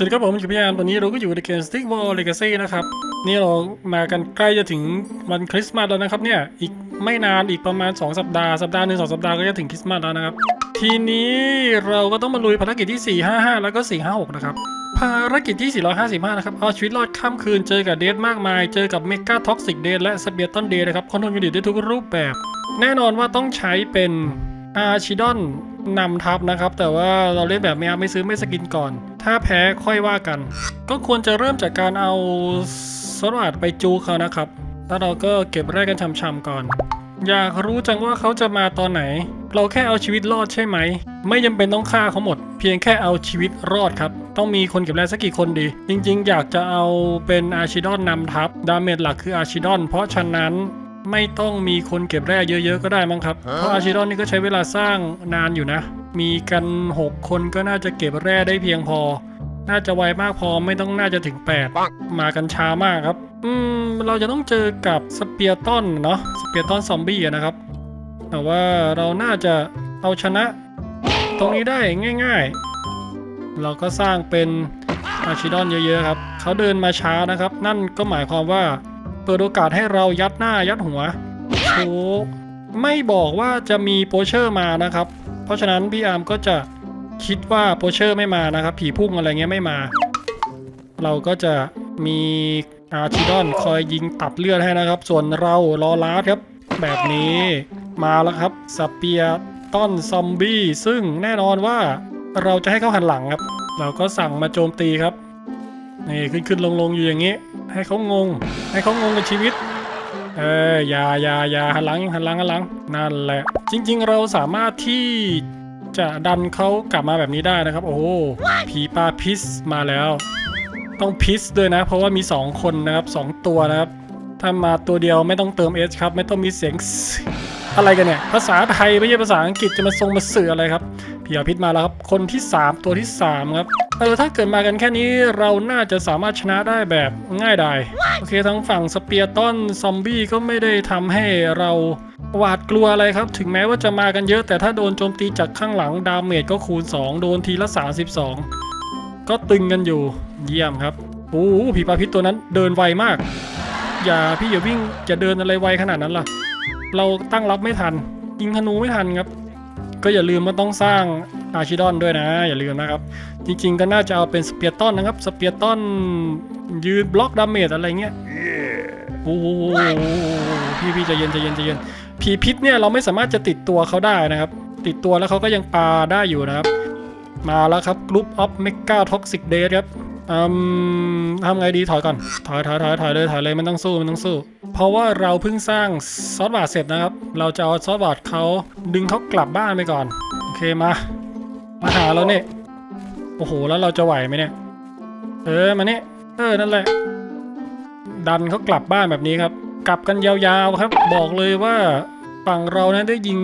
วัสดีครับผมอยู่พี่ยามตอนนี้เราก็อยู่ในเกม Stick Wall Legacy นะครับ นี่เรามากันใกล้จะถึงวันคริสต์มาสแล้วนะครับเนี่ย อีกไม่นานอีกประมาณ 2 สัปดาห์ สัปดาห์หนึ่งสองสัปดาห์ก็จะถึงคริสต์มาสแล้วนะครับ ทีนี้เราก็ต้องมาลุยภารกิจที่ 455 แล้วก็ 456 นะครับ ภารกิจที่ 455 นะครับ เอาชีวิตรอดข้ามคืนเจอกับเดทมากมาย เจอกับเมกาท็อกซิกเดทและสเปียตันเดทนะครับคอนโทรลยูนิตได้ทุกรูปแบบ แน่นอนว่าต้องใช้เป็นอาชิดอนนำทัพนะครับแต่ว่าเราเล่นแบบไม่เอาไม่ซื้อไม่สกินก่อน ถ้าแพ้ค่อยว่ากัน ก็ควรจะเริ่มจากการเอาสวัสดไปจูเขานะครับ แล้วเราก็เก็บแรกกันช่ำๆก่อน อยากรู้จังว่าเขาจะมาตอนไหน เราแค่เอาชีวิตรอดใช่ไหม ไม่จำเป็นต้องฆ่าเขาหมด เพียงแค่เอาชีวิตรอดครับ ต้องมีคนเก็บแรกสักกี่คนดี จริงๆ อยากจะเอาเป็นอาชิดอนนำทัพ ดาเมจหลักคืออาชิดอน เพราะฉะนั้นไม่ต้องมีคนเก็บแร่เยอะๆ ก็ได้มั้งครับ เพราะอาชิดอนนี่ก็ใช้เวลาสร้างนานอยู่นะ มีกัน 6 คนก็น่าจะเก็บแร่ได้เพียงพอ น่าจะไวมากพอไม่ต้องน่าจะถึง 8 มากันช้ามากครับ อืม เราจะต้องเจอกับสเปียร์ตันเนาะสเปียร์ตันซอมบี้อะนะครับ แต่ว่าเราน่าจะเอาชนะ ตรงนี้ได้ง่าย ๆ เราก็สร้างเป็นอาชิดอนเยอะๆครับ เขาเดินมาช้านะครับ นั่นก็หมายความว่าเปิดโอกาสให้เรายัดหน้ายัดหัวโชว์ไม่บอกว่าจะมีโปเชอร์มานะครับเพ ราะฉะนั้นพี่อาร์มก็จะคิดว่าโปเชอร์ไม่มานะครับ ผีพุ่งอะไรเงี้ยไม่มา เราก็จะมีอาร์ชิดอนคอยยิงตัดเลือดให้นะครับ ส่วนเรารอลาดครับ แบบนี้มาแล้วครับสเปียต้อนซอมบี้ซึ่งแน่นอนว่าเราจะให้เขาหันหลังครับ เราก็สั่งมาโจมตีครับนี่ขึ้นขึ้นลงลงอยู่อย่างนี้ ให้เขางง ให้เขางงกับชีวิต เอออย่าอย่าอย่าหันหลังหันหลังหันหลังนั่นแหละ จริง ๆ เราสามารถที่จะดันเขากลับมาแบบนี้ได้นะครับ โอ้โหผีปลาพิษมาแล้ว ต้องพิษด้วยนะ เพราะว่ามี 2 คนนะครับ 2 ตัวนะครับ ถ้ามาตัวเดียวไม่ต้องเติม S ครับ ไม่ต้องมีเสียงอะไรกันเนี่ย ภาษาไทยไม่ใช่ภาษาอังกฤษจะมาทรงมาสื่ออะไรครับผีอาพิษมาแล้วครับ คนที่ 3 ตัวที่ 3 ครับ เออถ้าเกิดมากันแค่นี้เราน่าจะสามารถชนะได้แบบง่ายดายโอเคทั้งฝั่งสเปียร์ตันซอมบี้ก็ไม่ได้ทำให้เราหวาดกลัวอะไรครับ ถึงแม้ว่าจะมากันเยอะ แต่ถ้าโดนโจมตีจากข้างหลังดาเมจก็คูณ 2 โดนทีละ 32 ก็ตึงกันอยู่เยี่ยมครับโอ้โหผีปลาพิษตัวนั้นเดินไวมาก อย่าพี่อย่าวิ่งจะเดินอะไรไวขนาดนั้นล่ะ เราตั้งรับไม่ทันยิงธนูไม่ทันครับ ก็อย่าลืมว่าต้องสร้าง อาชิดอนด้วยนะ อย่าลืมนะครับ จริงๆก็น่าจะเอาเป็นสเปียร์ตันนะครับ สเปียร์ตันยืนบล็อกดาเมจอะไรเงี้ยโอ้โหพี่พี่ใจเย็นใจเย็นใจเย็นผีพิษเนี่ยเราไม่สามารถจะติดตัวเขาได้นะครับ ติดตัวแล้วเขาก็ยังปาได้อยู่นะครับ มาแล้วครับกรุ๊ปออฟเมกาท็อกซิกเดทครับอืมทำไงดีถอยก่อน ถอยถอยถอยถอยเลยถอยเลยมันต้องสู้มันต้องสู้ เพราะว่าเราเพิ่งสร้างซอสบาร์เสร็จนะครับ เราจะเอาซอสบาร์เขาดึงเขากลับบ้านไปก่อน โอเคมา มาหาเราเนี่ยโอ้โหแล้วเราจะไหวไหมเนี่ย เออมาเนี่ยเออนั่นแหละ ดันเขากลับบ้านแบบนี้ครับ กลับกันยาวๆครับ บอกเลยว่าฝั่งเรานั้นได้ยิง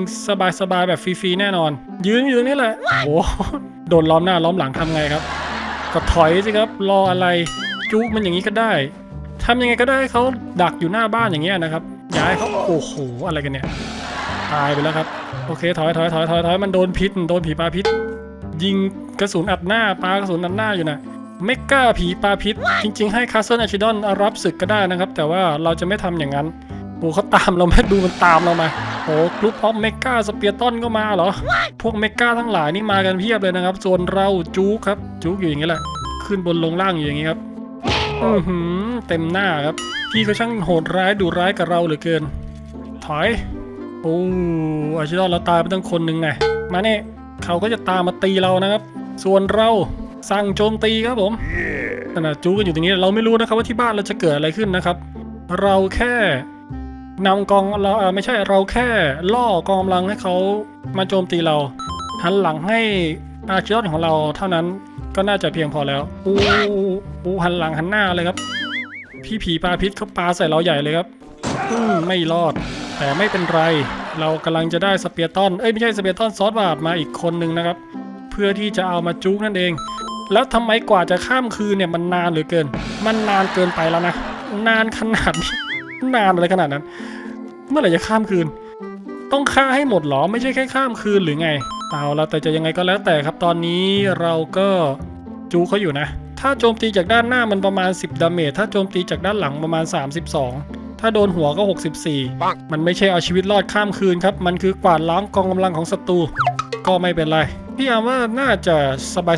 สบายๆแบบฟรีๆแน่นอน ยืนอยู่นี่แหละโอ้โหโดนล้อมหน้าล้อมหลังทำไงครับ ก็ถอยสิครับ รออะไรจุกมันอย่างนี้ก็ได้ทำยังไงก็ได้เขาดักอยู่หน้าบ้านอย่างเงี้ยนะครับย่าให้เขาโอ้โหอะไรกันเนี่ยตายไปแล้วครับ โอเคถอยถอยถอยถอยถอยมันโดนพิษโดนผีปลาพิษ ยิงกระสุนอัดหน้าปลากระสุนอัดหน้าอยู่นะเมกาผีปลาพิษ จริง ๆ ให้คาสเซิลอาชิดอนรับศึกก็ได้นะครับ แต่ว่าเราจะไม่ทำอย่างนั้นโอ้เขาตามเราไหมดูมันตามเรามาโอ้กรุ๊ปพอมเมกาสเปียร์ตันก็มาเหรอ พวกเมกาทั้งหลายนี่มากันเพียบเลยนะครับ ส่วนเราจู๊กครับจู๊กอยู่อย่างนี้แหละ ขึ้นบนลงล่างอยู่อย่างนี้ครับอือหือเต็มหน้าครับ พี่เขาช่างโหดร้ายดุร้ายกับเราเหลือเกิน ถอย โอ้อาชิดอนเราตายไปตั้งคนหนึ่งไง มาเนี่ย เขาก็จะตามมาตีเรานะครับ ส่วนเราสั่งโจมตีครับผมขณะจูกันอยู่ตรงนี้เราไม่รู้นะครับว่าที่บ้านเราจะเกิดอะไรขึ้นนะครับ เราแค่นำกองเราไม่ใช่เราแค่ล่อกองกำลังให้เขามาโจมตีเราหันหลังให้อาชิดของเราเท่านั้นก็น่าจะเพียงพอแล้วอู้อู้หันหลังหันหน้าเลยครับ พี่ผีปลาพิษเขาปลาใส่เราใหญ่เลยครับ อืมไม่รอด แต่ไม่เป็นไร เรากำลังจะได้สเปียร์ตันเอ้ยไม่ใช่สเปียร์ตันซอสบาดมาอีกคนนึงนะครับ เพื่อที่จะเอามาจุกนั่นเอง แล้วทำไมกว่าจะข้ามคืนเนี่ยมันนานเหลือเกิน มันนานเกินไปแล้วนะ นานขนาดนี้นานอะไรขนาดนั้น เมื่อไหร่จะข้ามคืน ต้องฆ่าให้หมดหรอ ไม่ใช่แค่ข้ามคืนหรือไง เอาละแต่จะยังไงก็แล้วแต่ครับ ตอนนี้เราก็จูเขาอยู่นะ ถ้าโจมตีจากด้านหน้ามันประมาณ 10ดาเมจ ถ้าโจมตีจากด้านหลังประมาณ 32 ถ้าโดนหัวก็ 64 มันไม่ใช่เอาชีวิตรอดข้ามคืนครับ มันคือกวาดล้างกองกำลังของศัตรู ก็ไม่เป็นไร พี่อาร์มว่าน่าจะ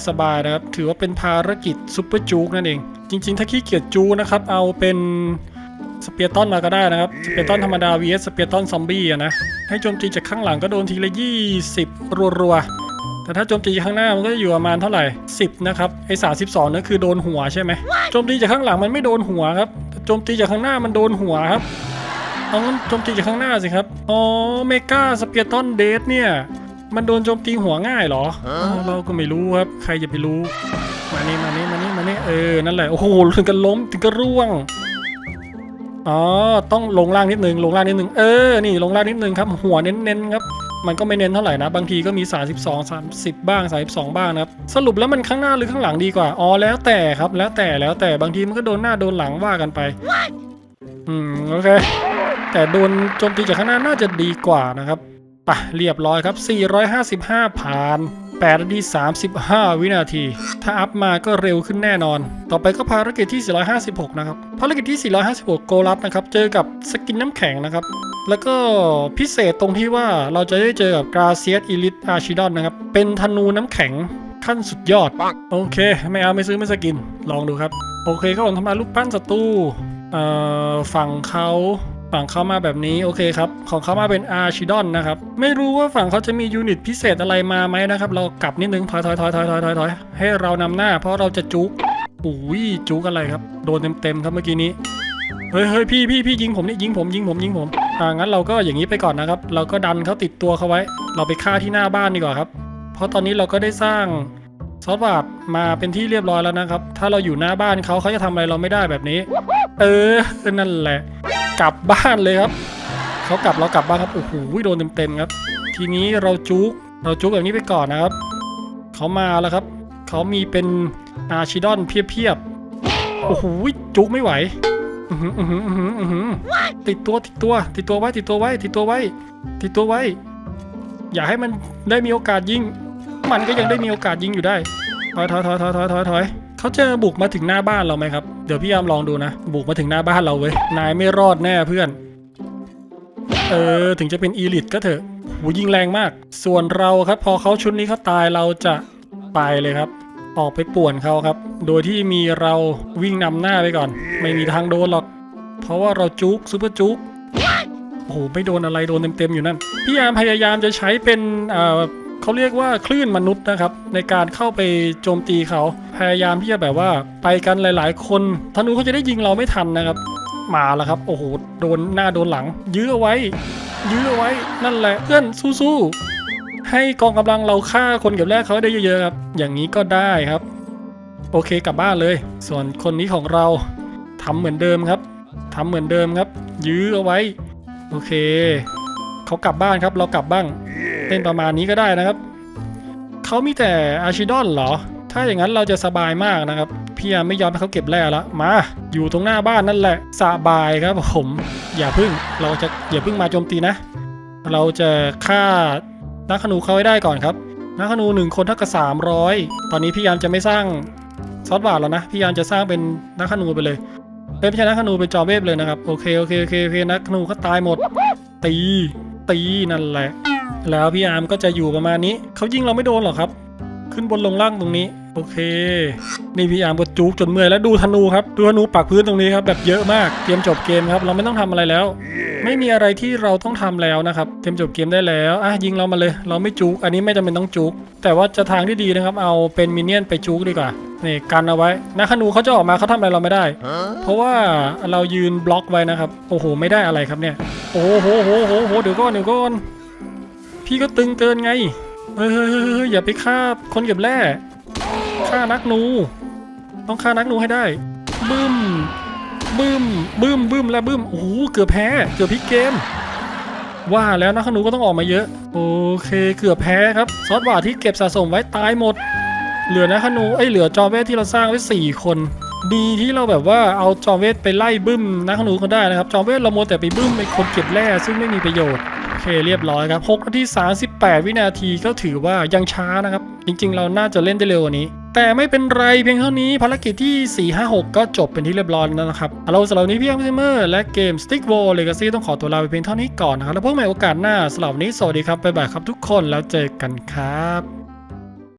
สบายๆนะครับ ถือว่าเป็นภารกิจซุปเปอร์จูกนั่นเอง จริง ๆ ถ้าขี้เกียจจูนะครับ เอาเป็นสเปียร์ตันมาก็ได้นะครับ สเปียร์ตันธรรมดา vs สเปียร์ตันซอมบี้อะนะ ให้โจมตีจากข้างหลังก็โดนทีละ 20 รัวๆ แต่ถ้าโจมตีข้างหน้ามันก็จะอยู่ประมาณเท่าไหร่ 10 นะครับ ไอ้32นั่นคือโดนหัวใช่ไหมโจมตีจากข้างหลังมันไม่โดนหัวครับแต่ โจมตีจากข้างหน้ามันโดนหัวครับเอางั้นโจมตีจากข้างหน้าสิครับ อ๋อ เมกาสเปียร์ตันเดทเนี่ย มันโดนโจมตีหัวง่ายเหรออ้าวเราก็ไม่รู้ครับ ใครจะไปรู้ มานี่มานี่มานี่มานี่เออ นั่นแหละ โอ้โห ถึงกันล้ม ถึงกันร่วง อ๋อ ต้องลงล่างนิดนึง ลงล่างนิดนึง เออ นี่ลงล่างนิดนึงครับ หัวเน้นๆครับ มันก็ไม่เน้นเท่าไหร่นะ บางทีก็มี 32 30 บ้าง 32 บ้างนะครับ สรุปแล้วมันข้างหน้าหรือข้างหลังดีกว่า อ๋อแล้วแต่ครับ แล้วแต่แล้วแต่บางทีมันก็โดนหน้าโดนหลังว่ากันไป อืมโอเค แต่โดนโจมตีจากข้างหน้าน่าจะดีกว่านะครับปะเรียบร้อยครับ 455 ผ่าน 8นาที35 วินาที ถ้าอัพมาก็เร็วขึ้นแน่นอน ต่อไปก็ภารกิจที่ 456 นะครับ ภารกิจที่ 456 โกลัสนะครับ เจอกับสกินน้ำแข็งนะครับ แล้วก็พิเศษตรงที่ว่าเราจะได้เจอกับกราเซียสอิลิทอาชิดอนนะครับ เป็นธนูน้ำแข็งขั้นสุดยอด โอเค ไม่เอาไม่ซื้อไม่สกิน ลองดูครับ โอเคก็ผมทำลายรูปปั้นศัตรูเอ่อฝั่งเขา ฝั่งเขามาแบบนี้โอเคครับของเขามาเป็นอาร์ชิดอนนะครับไม่รู้ว่าฝั่งเขาจะมียูนิตพิเศษอะไรมาไหมนะครับ เรากลับนิดนึงถอยถอยถอยถอยถอยถอยถอยให้เรานำหน้า เพราะเราจะจุกอุ้ยจุกอะไรครับ โดนเต็มเต็มครับเมื่อกี้นี้เฮ้ยเฮ้ยพี่พี่พี่ยิงผมนี่ยิงผมยิงผมยิงผมอ่างั้นเราก็อย่างนี้ไปก่อนนะครับ เราก็ดันเขาติดตัวเขาไว้ เราไปฆ่าที่หน้าบ้านดีกว่าครับ เพราะตอนนี้เราก็ได้สร้างซอสบาร์ดมาเป็นที่เรียบร้อยแล้วนะครับ ถ้าเราอยู่หน้าบ้านเขาเขาจะทำอะไรเราไม่ได้แบบนี้ เออนั่นแหละ กลับบ้านเลยครับเขากลับเรากลับบ้านครับโอ้โหโดนเต็มๆครับ ทีนี้เราจุกเราจุกแบบนี้ไปก่อนนะครับเขามาแล้วครับเขามีเป็นอาร์ชิดอนเพียบๆโอ้โหจุกไม่ไหวอื้อหืออื้อหืออื้อหืออื้อหือติดตัวติดตัว ติดตัวไว้ติดตัวไว้ติดตัวไว้ ติดตัวไว้ อย่าให้มันได้มีโอกาสยิง มันก็ยังได้มีโอกาสยิงอยู่ได้ถอยถอยถอยถอยถอยถอย เขาจะบุกมาถึงหน้าบ้านเราไหมครับ เดี๋ยวพี่ยามลองดูนะ บุกมาถึงหน้าบ้านเราเว้ย นายไม่รอดแน่เพื่อน เออ ถึงจะเป็นอีลิทก็เถอะหูยิงแรงมาก ส่วนเราครับ พอเขาชุดนี้เขาตายเราจะไปเลยครับ ออกไปป่วนเขาครับ โดยที่มีเราวิ่งนำหน้าไปก่อน ไม่มีทางโดนหรอก เพราะว่าเราจุกซูเปอร์จุกโอ้โหไม่โดนอะไรโดนเต็มๆอยู่นั่น พี่ยามพยายามจะใช้เป็น เขาเรียกว่าคลื่นมนุษย์นะครับ ในการเข้าไปโจมตีเขา พยายามที่จะแบบว่าไปกันหลาย ๆ คนธนูเขาจะได้ยิงเราไม่ทันนะครับ มาแล้วครับโอ้โหโดนหน้าโดนหลัง ยื้อเอาไว้ ยื้อเอาไว้นั่นแหละเพื่อนสู้ๆให้กองกำลังเราฆ่าคนเก็บแรกเขาได้เยอะๆครับอย่างนี้ก็ได้ครับ โอเคกลับบ้านเลย ส่วนคนนี้ของเราทำเหมือนเดิมครับทำเหมือนเดิมครับ ยื้อเอาไว้ โอเคเขากลับบ้านครับเรากลับบ้าง เป็นประมาณนี้ก็ได้นะครับ เขามีแต่อาชิดอนเหรอ ถ้าอย่างนั้นเราจะสบายมากนะครับพี่ยามไม่ยอมให้เขาเก็บแร่ล้วมา อยู่ตรงหน้าบ้านนั่นแหละสบายครับผมอย่าพึ่งเราจะอย่าพึ่งมาโจมตีนะ เราจะฆ่านักขนูเขาให้ได้ก่อนครับนักขนูหนึ่งคนเท่ากับสามร้อยตอนนี้พี่ยามจะไม่สร้างซอสบาทแล้วนะพี่ยามจะสร้างเป็นนักขนูไปเลยเอ้ยไม่ใช่นักขนูเป็นจอเวฟเลยนะครับโอเคโอเคโอเคโอเคนักขนูเขาตายหมด ตีตีนั่นแหละ แล้วพี่อาร์มก็จะอยู่ประมาณนี้ เขายิงเราไม่โดนหรอกครับ ขึ้นบนลงล่างตรงนี้ โอเค นี่พี่อาร์มก็จุกจนเมื่อยแล้วดูธนูครับ ดูธนูปักพื้นตรงนี้ครับแบบเยอะมาก เตรียมจบเกมครับ เราไม่ต้องทำอะไรแล้ว ไม่มีอะไรที่เราต้องทำแล้วนะครับ เตรียมจบเกมได้แล้วอะยิงเรามาเลย เราไม่จุก อันนี้ไม่จำเป็นต้องจุก แต่ว่าจะทางที่ดีนะครับ เอาเป็นมินเนี่ยนไปจุกดีกว่านี่กันเอาไว้นักขนูเขาจะออกมาเขาทำอะไรเราไม่ได้ เพราะว่าเรายืนบล็อกไว้นะครับ โอ้โห ไม่ได้อะไรครับเนี่ย โอ้โหโหโหโหโหเดี๋ยวก่อนเดี๋ยวก่อน พี่ก็ตึงเกินไงเฮ้ยเฮ้ยเฮ้ยเฮ้ยอย่าไปฆ่าคนเก็บแร่ฆ่านักหนู ต้องฆ่านักหนูให้ได้ บึ้ม บึ้ม บึ้มบึ้มและบึ้ม โอ้โห เกือบแพ้ เกือบพลิกเกม ว่าแล้วนักขนูก็ต้องออกมาเยอะ โอเค เกือบแพ้ครับ ซอสหวาดที่เก็บสะสมไว้ตายหมด เหลือนักขนูเอ้เหลือจอมเวทที่เราสร้างไว้สี่คนดีที่เราแบบว่าเอาจอมเวทไปไล่บึ้มนักขนูเขาได้นะครับ จอมเวทเราโมแต่ไปบึ้มไอ้คนเก็บแร่ซึ่งไม่มีประโยชน์ เคเรียบร้อยครับ6นาที38 วินาทีก็ถือว่ายังช้านะครับ จริง ๆ เราน่าจะเล่นได้เร็วกว่านี้ แต่ไม่เป็นไรเพียงเท่านี้ภารกิจที่ 4 5 6 ก็จบเป็นที่เรียบร้อยแล้วนะครับฮัลโหลสำหรับนี้พี่แอมซิเมอร์และเกม Stick w a r Legacy ต้องขอตัวลาไปเพียงเท่านี้ก่อนนะครับแล้วพบกันใหม่โอกาสหน้าสำหรับวันนี้สวัสดีครับบ๊ายบายครับทุกคนแล้วเจอกันครับ